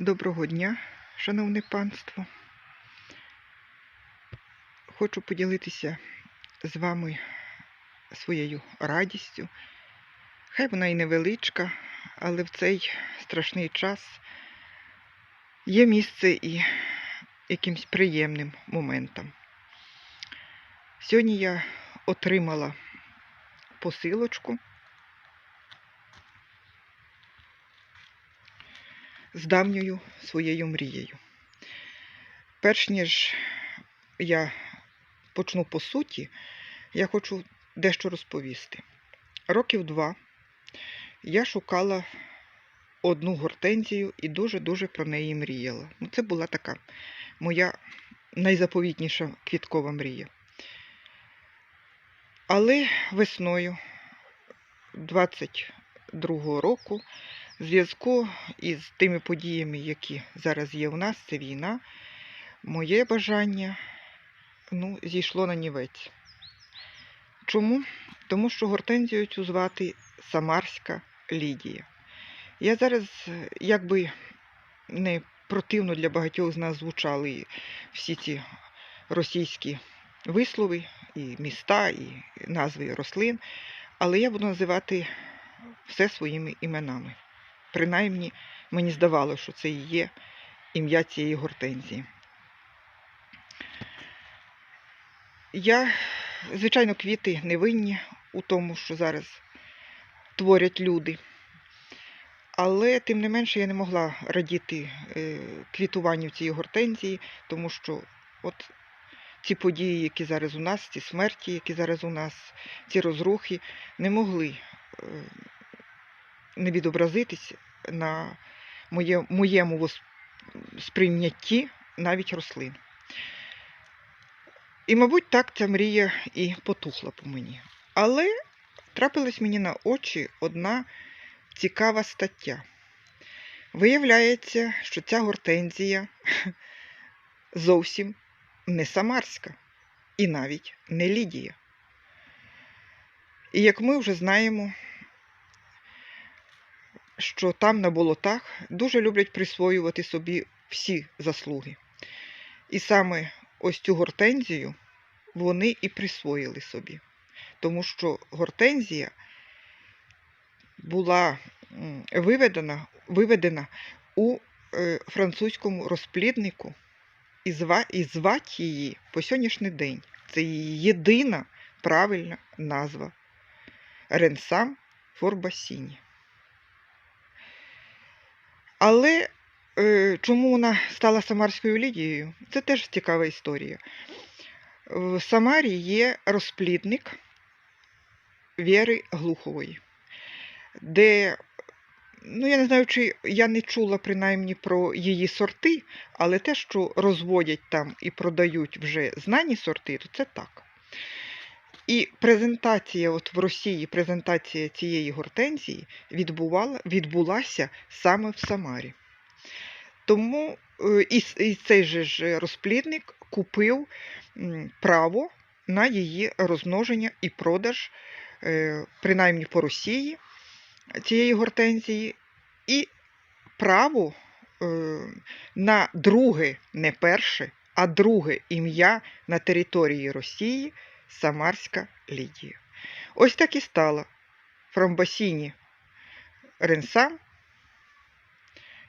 Доброго дня, шановне панство. Хочу поділитися з вами своєю радістю. Хай вона і невеличка, але в цей страшний час є місце і якимсь приємним моментам. Сьогодні я отримала посилочку з давньою своєю мрією. Перш ніж я почну по суті, я хочу дещо розповісти. Років два я шукала одну гортензію і дуже-дуже про неї мріяла. Ну, це була така моя найзаповітніша квіткова мрія. Але весною 22-го року зв'язку із тими подіями, які зараз є у нас, це війна, моє бажання ну, зійшло на нівець. Чому? Тому що гортензію цю звати Самарська Лідія. Я зараз, якби не противно для багатьох з нас звучали всі ці російські вислови, і міста, і назви рослин, але я буду називати все своїми іменами. Принаймні, мені здавалося, що це і є ім'я цієї гортензії. Я, звичайно, квіти не винні у тому, що зараз творять люди. Але, тим не менше, я не могла радіти е, квітуванню цієї гортензії, тому що от ці події, які зараз у нас, ці смерті, які зараз у нас, ці розрухи, не могли е, не відобразитись на моє, моєму сприйнятті навіть рослин. І, мабуть, так ця мрія і потухла по мені. Але трапилась мені на очі одна цікава стаття. Виявляється, що ця гортензія зовсім не самарська і навіть не Лідія. І як ми вже знаємо, що там на болотах дуже люблять присвоювати собі всі заслуги. І саме ось цю гортензію вони і присвоїли собі. Тому що гортензія була виведена, виведена у е, французькому розпліднику і, і звать її по сьогоднішній день. Це її єдина правильна назва Ренсам Форбасіні. Але е, чому вона стала Самарською Лідією? Це теж цікава історія. В Самарі є розплідник Віри Глухової, де, ну я не знаю, чи я не чула принаймні про її сорти, але те, що розводять там і продають вже знані сорти, то це так. І презентація, от в Росії, презентація цієї гортензії відбувала, відбулася саме в Самарі. Тому е, і, і цей же ж розплідник купив право на її розмноження і продаж, е, принаймні по Росії, цієї гортензії, і право е, на друге, не перше, а друге ім'я на території Росії Самарська Лідія. Ось так і стало. Фромбасіні Ренсам.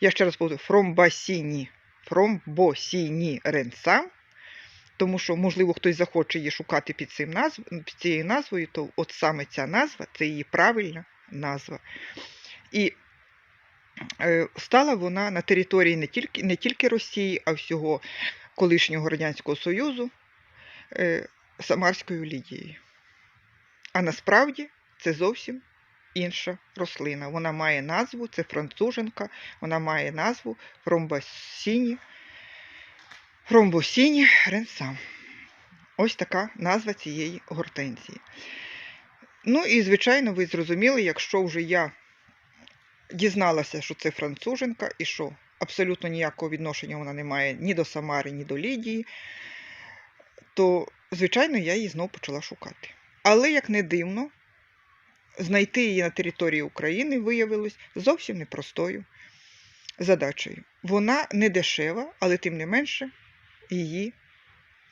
Я ще раз повторю, Фромбасіні. Фромбосіні Ренсам. Тому що, можливо, хтось захоче її шукати під, цим назв... під цією назвою, то от саме ця назва це її правильна назва. І е, стала вона на території не тільки, не тільки Росії, а всього колишнього Радянського Союзу е, Самарською Лідією. А насправді це зовсім інша рослина. Вона має назву, це француженка, вона має назву Фромбасіні, Фромбосіні Ренсам. Ось така назва цієї гортензії. Ну і, звичайно, ви зрозуміли, якщо вже я дізналася, що це француженка, і що абсолютно ніякого відношення вона не має ні до Самари, ні до Лідії, то, звичайно, я її знову почала шукати. Але, як не дивно, знайти її на території України виявилось зовсім непростою задачею. Вона не дешева, але тим не менше її.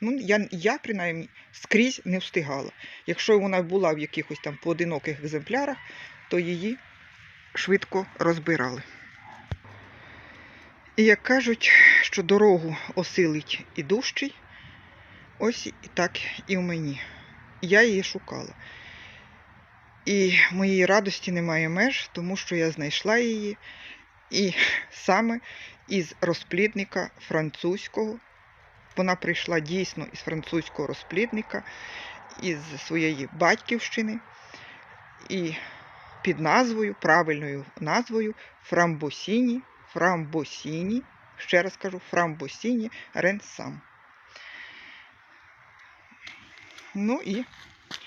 Ну, я, я принаймні скрізь не встигала. Якщо вона була в якихось там поодиноких екземплярах, то її швидко розбирали. І як кажуть, що дорогу осилить і дужчий, ось і так і в мені. Я її шукала. І моєї радості немає меж, тому що я знайшла її і саме із розплідника французького. Вона прийшла дійсно із французького розплідника, із своєї батьківщини, і під назвою, правильною назвою Фрамбосіні, Фрамбосіні, ще раз кажу, Фрамбосіні Ренсам. Ну і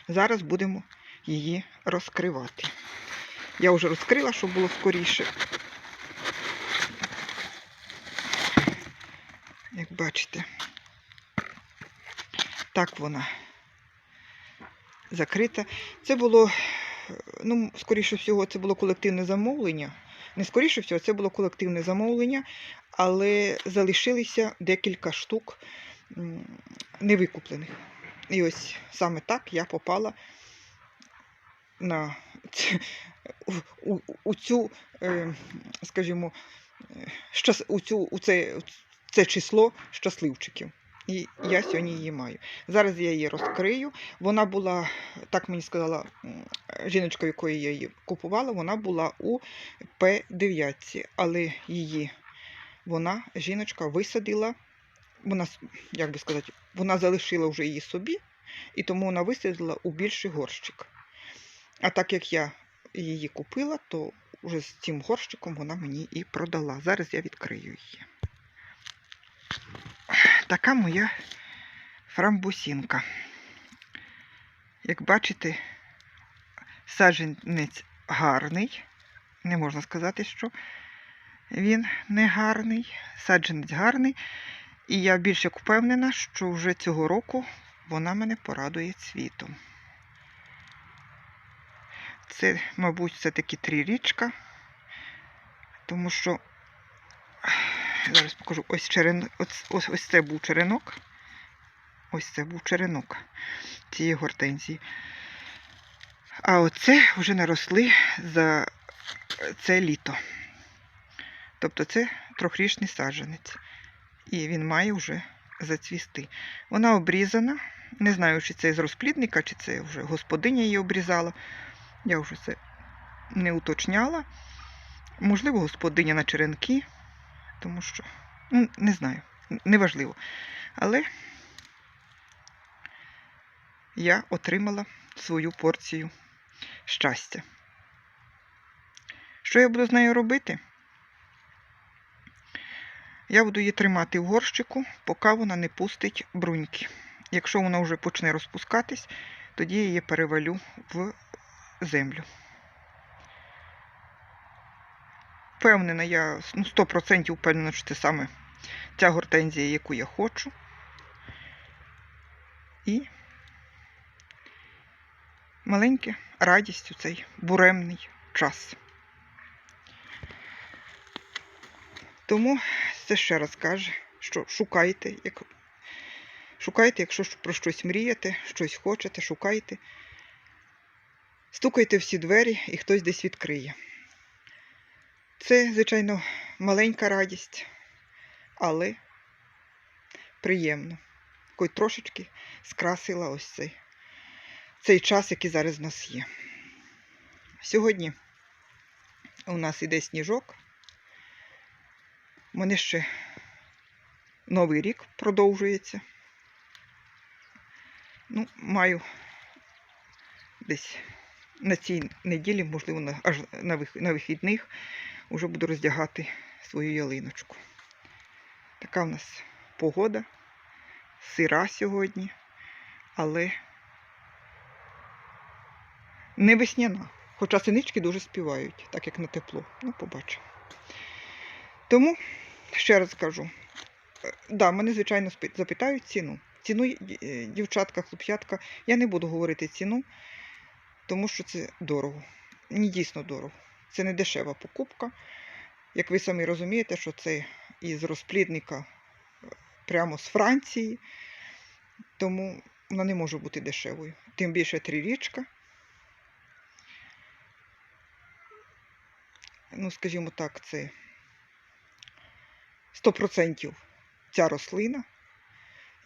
зараз будемо її розкривати. Я вже розкрила, щоб було скоріше. Як бачите, так вона закрита. Це було, ну, скоріше всього, це було колективне замовлення. Не скоріше всього, це було колективне замовлення, але залишилися декілька штук невикуплених. І ось саме так я попала на у, у, цю, е, скажімо, у, цю, у це, це число щасливчиків. І я сьогодні її маю. Зараз я її розкрию. Вона була, так мені сказала жіночка, якої я її купувала, вона була у П9, але її вона, жіночка, висадила. Вона, як би сказати, вона залишила вже її собі, і тому вона висадила у більший горщик. А так як я її купила, то вже з цим горщиком вона мені і продала. Зараз я відкрию її. Така моя фрамбусінка. Як бачите, саджанець гарний. Не можна сказати, що він не гарний. Саджанець гарний. І я більш як впевнена, що вже цього року вона мене порадує цвітом. Це, мабуть, все-таки трирічка, тому що зараз покажу ось черен... ось, ось, ось це був черенок. Ось це був черенок цієї гортензії. А оце вже наросли за це літо. Тобто це трьохрічний саджанець. І він має вже зацвісти. Вона обрізана. Не знаю, чи це з розплідника, чи це вже господиня її обрізала. Я вже це не уточняла. Можливо, господиня на черенки, тому що, ну, не знаю, неважливо. Але я отримала свою порцію щастя. Що я буду з нею робити? Я буду її тримати в горщику, поки вона не пустить бруньки. Якщо вона вже почне розпускатись, тоді я її перевалю в землю. Впевнена, я ну, 100% впевнена, що це саме ця гортензія, яку я хочу. І маленька радість у цей буремний час. Тому це ще раз каже, що шукайте, як... шукайте, якщо про щось мрієте, щось хочете, шукайте. Стукайте всі двері і хтось десь відкриє. Це, звичайно, маленька радість, але приємно. Хоч трошечки скрасила ось цей, цей час, який зараз в нас є. Сьогодні у нас іде сніжок. У мене ще Новий рік продовжується. Ну, маю десь на цій неділі, можливо, на, аж на, вих, на вихідних, вже буду роздягати свою ялиночку. Така в нас погода, сира сьогодні, але не весняна. Хоча синички дуже співають, так як на тепло. Ну, побачимо. Тому, ще раз кажу, е, да, мене, звичайно, запитають ціну. Ціну, е, дівчатка, хлопчатка, я не буду говорити ціну, тому що це дорого. Не дійсно дорого. Це не дешева покупка. Як ви самі розумієте, що це із розплідника е, прямо з Франції, тому вона не може бути дешевою. Тим більше трирічка. Ну, скажімо так, це 100% ця рослина.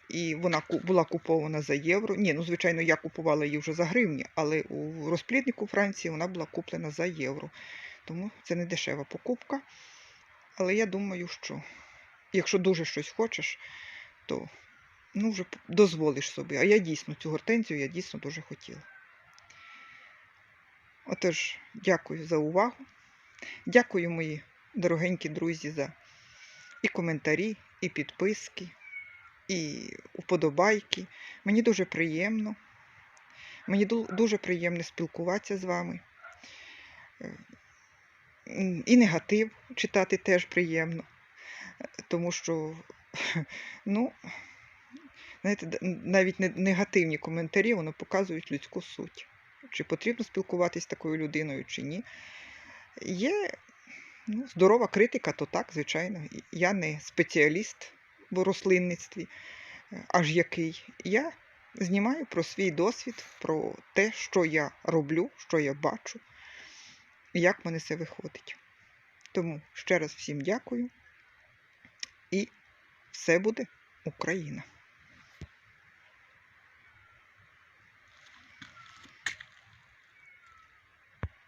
І вона була купована за євро. Ні, ну звичайно, я купувала її вже за гривні, але у розпліднику Франції вона була куплена за євро. Тому це не дешева покупка. Але я думаю, що якщо дуже щось хочеш, то ну, вже дозволиш собі. А я дійсно цю гортензію я дійсно дуже хотіла. Отож, дякую за увагу. Дякую, мої дорогенькі друзі, за і коментарі, і підписки, і вподобайки. Мені дуже приємно. Мені дуже приємно спілкуватися з вами. Е, І негатив читати теж приємно, тому що, ну, знаєте, навіть негативні коментарі вони показують людську суть. Чи потрібно спілкуватися з такою людиною, чи ні. Є ну, здорова критика, то так, звичайно. Я не спеціаліст в рослинництві, е, аж який. Я знімаю про свій досвід, про те, що я роблю, що я бачу, як мене це виходить. Тому ще раз всім дякую. І все буде Україна!